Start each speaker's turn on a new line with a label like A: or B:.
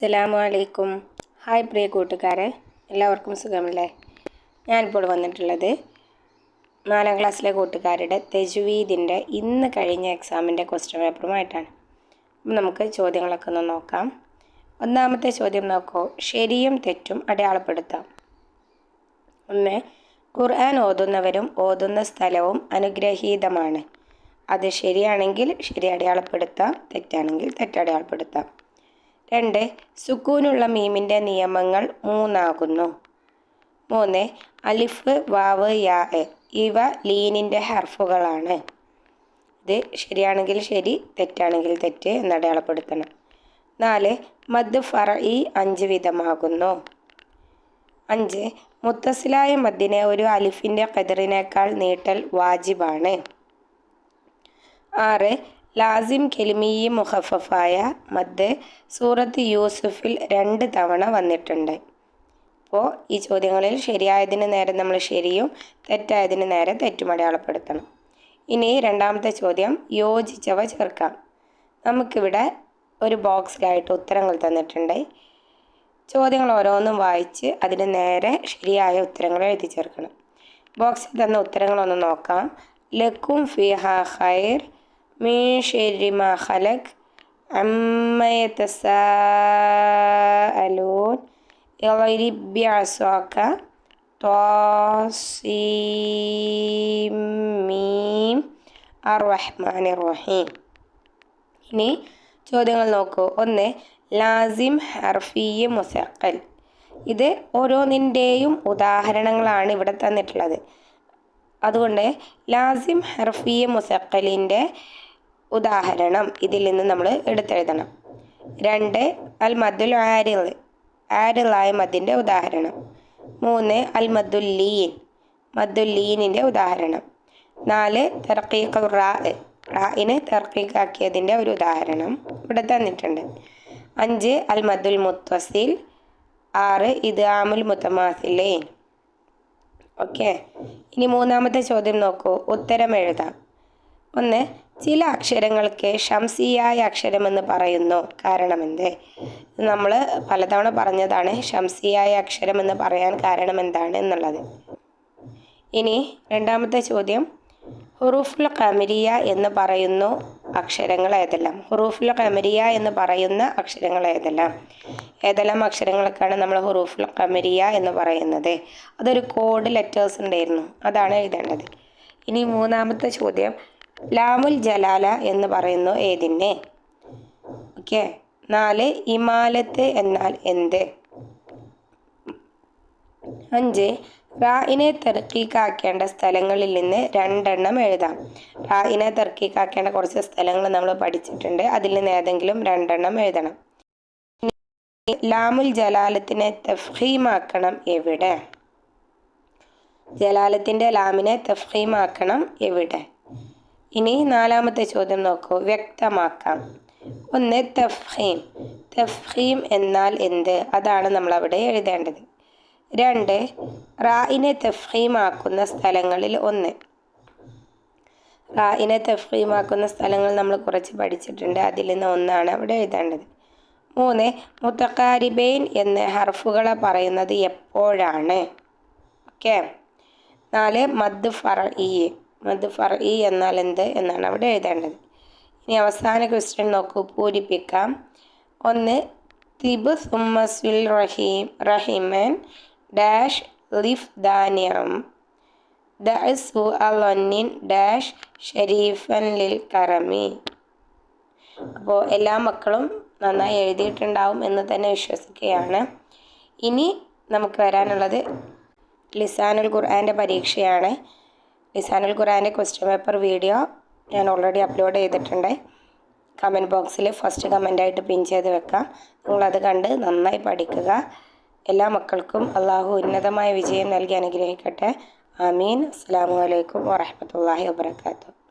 A: അസ്സലാമു അലൈക്കും ഹായ് പ്രിയ കൂട്ടുകാരെ എല്ലാവർക്കും സുഖമല്ലേ? ഞാനിപ്പോൾ വന്നിട്ടുള്ളത് നാലാം ക്ലാസ്സിലെ കൂട്ടുകാരുടെ തെജുവീദിന്റെ ഇന്ന് കഴിഞ്ഞ എക്സാമിന്റെ ക്വസ്റ്റ്യൻ പേപ്പറുമായിട്ടാണ്. അപ്പം നമുക്ക് ചോദ്യങ്ങളൊക്കെ ഒന്ന് നോക്കാം. ഒന്നാമത്തെ ചോദ്യം നോക്കൂ. ശരിയും തെറ്റും അടയാളപ്പെടുത്താം. ഒന്ന് ഖുർആൻ ഓതുന്നവരും ഓതുന്ന സ്ഥലവും അനുഗ്രഹീതമാണ്. അത് ശരിയാണെങ്കിൽ ശരി അടയാളപ്പെടുത്താം തെറ്റാണെങ്കിൽ തെറ്റടയാളപ്പെടുത്താം രണ്ട് സുക്കൂനുള്ള മീമിന്റെ നിയമങ്ങൾ മൂന്നാകുന്നു. മൂന്ന് അലിഫ് വാവ് യാ ഇവ ലീനിന്റെ ഹർഫുകളാണ്. ഇത് ശരിയാണെങ്കിൽ ശരി തെറ്റാണെങ്കിൽ തെറ്റ് എന്നടയാളപ്പെടുത്തണം നാല് മദ് ഫറ ഈ അഞ്ച് വിധമാകുന്നു. അഞ്ച് മുത്തസിലായ മദ്ദിനെ ഒരു അലിഫിന്റെ കതിറിനേക്കാൾ നീട്ടൽ വാജിബാണ്. ആറ് ലാസിം കെലിമിയി മുഹഫഫായ മദ് സൂറത്ത് യൂസുഫിൽ രണ്ട് തവണ വന്നിട്ടുണ്ട്. അപ്പോൾ ഈ ചോദ്യങ്ങളിൽ ശരിയായതിന് നേരെ നമ്മൾ ശരിയും തെറ്റായതിന് നേരെ തെറ്റും അടയാളപ്പെടുത്തണം. ഇനി രണ്ടാമത്തെ ചോദ്യം യോജിച്ചവ ചേർക്കാം. നമുക്കിവിടെ ഒരു ബോക്സിലായിട്ട് ഉത്തരങ്ങൾ തന്നിട്ടുണ്ട്. ചോദ്യങ്ങൾ ഓരോന്നും വായിച്ച് അതിന് നേരെ ശരിയായ ഉത്തരങ്ങൾ എഴുതി ചേർക്കണം. ബോക്സിൽ തന്ന ഉത്തരങ്ങളൊന്ന് നോക്കാം. ലക്കും ഫിഹ ഖൈർ മീ ഷെരി മാ ഖലക് അമ്മ യതസാഅലൂൻ اضرب بعصاك طاسيم മീം അർറഹ്മാൻ റഹീം ഇനി ചോദ്യങ്ങൾ നോക്കൂ ഒന്ന് ലാസിം ഹർഫിയ മുസക്കൽ ഇത് ഓരോന്നിൻ്റെയും ഉദാഹരണങ്ങളാണ് ഇവിടെ തന്നിട്ടുള്ളത് അതുകൊണ്ട് ലാസിം ഹർഫിയ മുസക്കലിൻ്റെ ഉദാഹരണം ഇതിൽ നിന്ന് നമ്മൾ എടുത്തെഴുതണം. രണ്ട് അൽ മദ്ദുൽ ആരിൽ ആരിലായ മദ്ദിന്റെ ഉദാഹരണം. മൂന്ന് അൽ മദ്ദുല്ലീൻ മദ്ദുല്ലീനിന്റെ ഉദാഹരണം. നാല് തെർക്കീഖ് റാ റായിന് ഒരു ഉദാഹരണം ഇവിടെ തന്നിട്ടുണ്ട്. അഞ്ച് അൽ മദ്ദുൽ മുത്തസിൽ. ആറ് ഇത് ആമുൽ മുത്തമാസിലേൻ. ഓക്കെ? ഇനി മൂന്നാമത്തെ ചോദ്യം നോക്കൂ. ഉത്തരം എഴുതാം. ഒന്ന് ചില അക്ഷരങ്ങൾക്ക് ഷംസിയായ അക്ഷരമെന്ന് പറയുന്നു. കാരണമെന്ത്? നമ്മൾ പലതവണ പറഞ്ഞതാണ് ഷംസിയായ അക്ഷരമെന്ന് പറയാൻ കാരണം എന്താണ് എന്നുള്ളത്. ഇനി രണ്ടാമത്തെ ചോദ്യം. ഹുറൂഫുൽ കമരിയ എന്ന് പറയുന്നു അക്ഷരങ്ങൾ ഏതെല്ലാം? ഹുറൂഫുൽ കമരിയ എന്ന് പറയുന്ന അക്ഷരങ്ങൾ ഏതെല്ലാം? ഏതെല്ലാം അക്ഷരങ്ങൾക്കാണ് നമ്മൾ ഹുറൂഫുൽ കമരിയ എന്ന് പറയുന്നത്? അതൊരു കോഡ് ലെറ്റേഴ്സ് ഉണ്ടായിരുന്നു. അതാണ് എഴുതേണ്ടത്. ഇനി മൂന്നാമത്തെ ചോദ്യം. ലാമുൽ ജലാല എന്ന് പറയുന്നു ഏതിനെ? ഓക്കെ. നാല് ഇമാലത്ത് എന്നാൽ എന്ത്? അഞ്ച് റായിനെ തെർക്കിക്കാക്കേണ്ട സ്ഥലങ്ങളിൽ നിന്ന് രണ്ടെണ്ണം എഴുതാം. റായിനെ തെർക്കിക്കാക്കേണ്ട കുറച്ച് സ്ഥലങ്ങൾ നമ്മൾ പഠിച്ചിട്ടുണ്ട്. അതിൽ നിന്ന് ഏതെങ്കിലും രണ്ടെണ്ണം എഴുതണം. ലാമുൽ ജലാലത്തിനെ തഫ്ഹീമാക്കണം എവിടെ? ജലാലത്തിന്റെ ലാമിനെ തഫ്ഹീമാക്കണം എവിടെ? ഇനി നാലാമത്തെ ചോദ്യം നോക്കൂ. വ്യക്തമാക്കാം. ഒന്ന് തഫ്ഹീം. തഫ്ഹീം എന്നാൽ എന്ത്? അതാണ് നമ്മൾ അവിടെ എഴുതേണ്ടത്. രണ്ട് റായിനെ തഫ്ഹീമാക്കുന്ന സ്ഥലങ്ങളിൽ ഒന്ന്. റായിനെ തഫ്ഹീമാക്കുന്ന സ്ഥലങ്ങൾ നമ്മൾ കുറച്ച് പഠിച്ചിട്ടുണ്ട്. അതിൽ നിന്ന് ഒന്നാണ് അവിടെ എഴുതേണ്ടത്. മൂന്ന് മുത്തക്കാരിബൈൻ എന്ന് ഹർഫുകളെ പറയുന്നത് എപ്പോഴാണ്? ഓക്കെ. നാല് മദ് ഫറ ഇ മദ് ഫർഇ എന്നാൽ എന്ത് എന്നാണ് അവിടെ എഴുതേണ്ടത്. ഇനി അവസാന ക്വസ്റ്റ്യൻ നോക്കൂ. പൂരിപ്പിക്കാം. ഒന്ന് തിബ് സുമസുൽ റഹീം റഹീമൻ ഡാഷ് ലിഫ് ദാനിയം. ദു അലൊന്നിൻ ഡാഷ് ഷരീഫൻ ലിൽ കറമി അപ്പോൾ എല്ലാ മക്കളും നന്നായി എഴുതിയിട്ടുണ്ടാവും എന്ന് തന്നെ വിശ്വസിക്കുകയാണ്. ഇനി നമുക്ക് വരാനുള്ളത് ലിസാനുൽ ഖുർആന്റെ പരീക്ഷയാണ്. ലിസാനുൽ ഖുറാന്റെ ക്വസ്റ്റ്യൻ പേപ്പർ വീഡിയോ ഞാൻ ഓൾറെഡി അപ്ലോഡ് ചെയ്തിട്ടുണ്ട്. കമന്റ് ബോക്സിൽ ഫസ്റ്റ് കമന്റായിട്ട് പിൻ ചെയ്ത് വെക്കാം. നിങ്ങളത് കണ്ട് നന്നായി പഠിക്കുക. എല്ലാ മക്കൾക്കും അള്ളാഹു ഉന്നതമായ വിജയം നൽകി അനുഗ്രഹിക്കട്ടെ. ആമീൻ. അസ്സാം വലൈക്കും വാഹമത്തല്ലാഹി വാബർക്കാത്തു